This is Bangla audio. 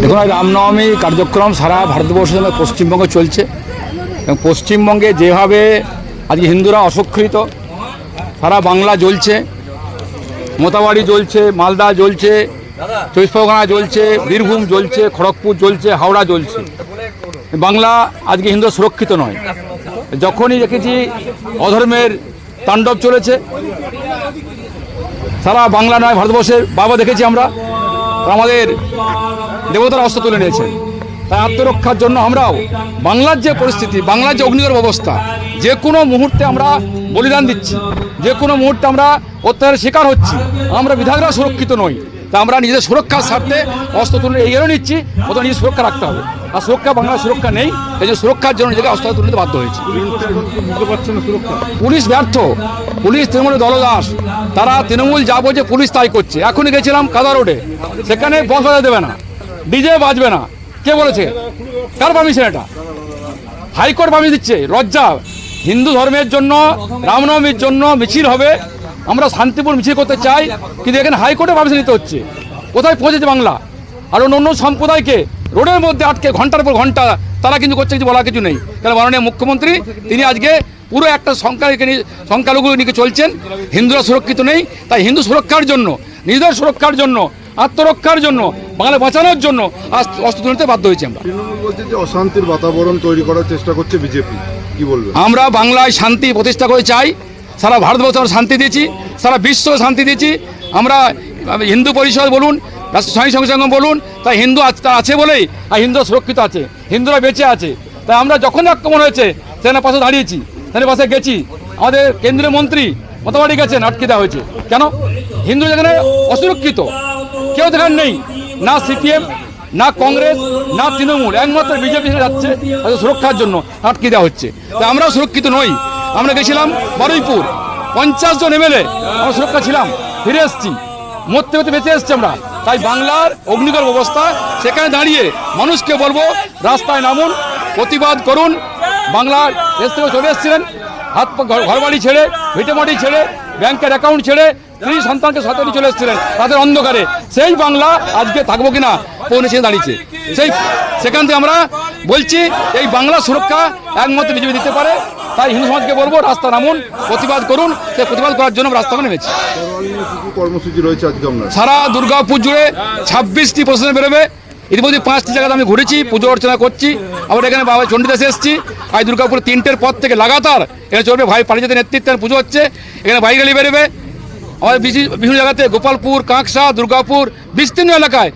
দেখুন রামনবমী কার্যক্রম সারা ভারতবর্ষের সঙ্গে পশ্চিমবঙ্গে চলছে। এবং পশ্চিমবঙ্গে যেভাবে আজকে হিন্দুরা অসক্ষিত সারা বাংলা জ্বলছে, মোতাবাড়ি জ্বলছে, মালদা জ্বলছে, চব্বিশ পরগনা জ্বলছে, বীরভূম জ্বলছে, খড়গপুর জ্বলছে, হাওড়া জ্বলছে। বাংলা আজকে হিন্দু সুরক্ষিত নয়। যখনই দেখেছি অধর্মের তাণ্ডব চলেছে, সারা বাংলা নয়, ভারতবর্ষের বাবা দেখেছি আমরা। আমাদের দেবতার অস্ত্র তুলে নিয়েছেন। তাই আত্মরক্ষার জন্য আমরাও বাংলার যে পরিস্থিতি, বাংলার যে অগ্নিগর অবস্থা, যে কোনো মুহূর্তে আমরা বলিদান দিচ্ছি, যে কোনো মুহূর্তে আমরা অত্যাচারের শিকার হচ্ছি, আমরা বিধায়করা সুরক্ষিত নই। তা আমরা নিজেদের সুরক্ষার স্বার্থে অস্ত্র তুলে এগিয়ে নিচ্ছি প্রথমে নিজের সুরক্ষা রাখতে হবে। আর সুরক্ষা, বাংলার সুরক্ষা নেই, এই যে সুরক্ষার জন্য নিজেকে অস্ত্র তুলে বাধ্য হয়েছে। পুলিশ ব্যর্থ। পুলিশ তৃণমূলের দলদাস। তারা তৃণমূল যা বলছে পুলিশ তাই করছে। এখনই গেছিলাম কাদা রোডে। সেখানে বস দেবে না। ডিজে বাজবে না। কে বলেছে? কার পারমিশন এটা? হাইকোর্ট পারমিশন দিচ্ছে। লজ্জা। হিন্দু ধর্মের জন্য, রামনবমীর জন্য মিছিল হবে। আমরা শান্তিপূর্ণ মিছিল করতে চাই, কিন্তু এখানে হাইকোর্টে পারমিশন নিতে হচ্ছে। কোথায় পৌঁছেছে বাংলা? আর অন্য অন্য সম্প্রদায়কে রোডের মধ্যে আটকে ঘণ্টার পর ঘণ্টা তারা কিন্তু করছে, কিছু বলার কিছু নেই। কারণ মাননীয় মুখ্যমন্ত্রী, তিনি আজকে পুরো একটা সংখ্যা সংখ্যালঘু নিয়ে চলছেন। হিন্দুরা সুরক্ষিত নেই। তাই হিন্দু সুরক্ষার জন্য, নিজেদের সুরক্ষার জন্য আত্মরক্ষার জন্য বাংলা বাঁচানোর জন্য আজ অস্ত্র তুলতে বাধ্য হয়েছি আমরা। তৃণমূল বলছে যে অশান্তির বাতাবরণ তৈরি করার চেষ্টা করছে বিজেপি। কি বলবেন আমরা বাংলায় শান্তি প্রতিষ্ঠা করে চাই। সারা ভারতবর্ষে আমরা শান্তি দিয়েছি সারা বিশ্ব শান্তি দিয়েছি। আমরা হিন্দু পরিষদ বলুন স্বামী সংসঙ্গ বলুন তাই হিন্দু আছে বলেই আর হিন্দু সুরক্ষিত আছে হিন্দুরা বেঁচে আছে। তাই আমরা যখনই আক্রমণ হয়েছে সেখানে পাশে দাঁড়িয়েছি সেখানে পাশে গেছি। আমাদের কেন্দ্রীয় মন্ত্রী মতাবাড়ি গেছেন আটকে দেওয়া হয়েছে। কেন? হিন্দু যেখানে অসুরক্ষিত কেউ দেখার নেই, না সিপিএম, না কংগ্রেস, না তৃণমূল। একমাত্র বিজেপি যাচ্ছে তাদের সুরক্ষার জন্য, আটকে দেওয়া হচ্ছে। তা আমরাও সুরক্ষিত নই। আমরা গেছিলাম বারুইপুর। পঞ্চাশ জন এমএলএ, আমরা সুরক্ষা ছিলাম, ফিরে এসেছি। মরতে মরতে বেঁচে এসছি আমরা। তাই বাংলার অগ্নিকর অবস্থা, সেখানে দাঁড়িয়ে মানুষকে বলব, রাস্তায় নামুন, প্রতিবাদ করুন। বাংলার দেশ থেকে চলে এসেছিলেন, হাত ঘরবাড়ি ছেড়ে, ভিটেমাটি ছেড়ে, ব্যাংকের অ্যাকাউন্ট ছেড়ে স্ত্রী সন্তানকে সাথে নিয়ে চলে এসেছিলেন তাদের অন্ধকারে। সেই বাংলা আজকে থাকব কিনা? পৌনে সে দাঁড়িয়েছে। সেই সেখান থেকে আমরা বলছি এই বাংলা সুরক্ষা একমাত্র বিজেপি দিতে পারে। তাই হিন্দু সমাজকে বলব রাস্তা নামুন প্রতিবাদ করুন। সেই প্রতিবাদ করার জন্য রাস্তা নেমেছি। সারা দুর্গাপুর জুড়ে ছাব্বিশটি প্রশ্ন বেরোবে। ইতিমধ্যে পাঁচটি জায়গাতে আমি ঘুরেছি পুজো অর্চনা করছি। আবার এখানে বাবা চণ্ডীদাসে এসেছি। আজ দুর্গাপুর তিনটের পর থেকে লাগাতার এখানে চলবে। ভাই পারিজাতের নেতৃত্বে পুজো হচ্ছে। এখানে বাইক র্যালি বেরোবে। আমাদের বিভিন্ন জায়গাতে গোপালপুর কাঁকসা দুর্গাপুর বিস্তীর্ণ এলাকায়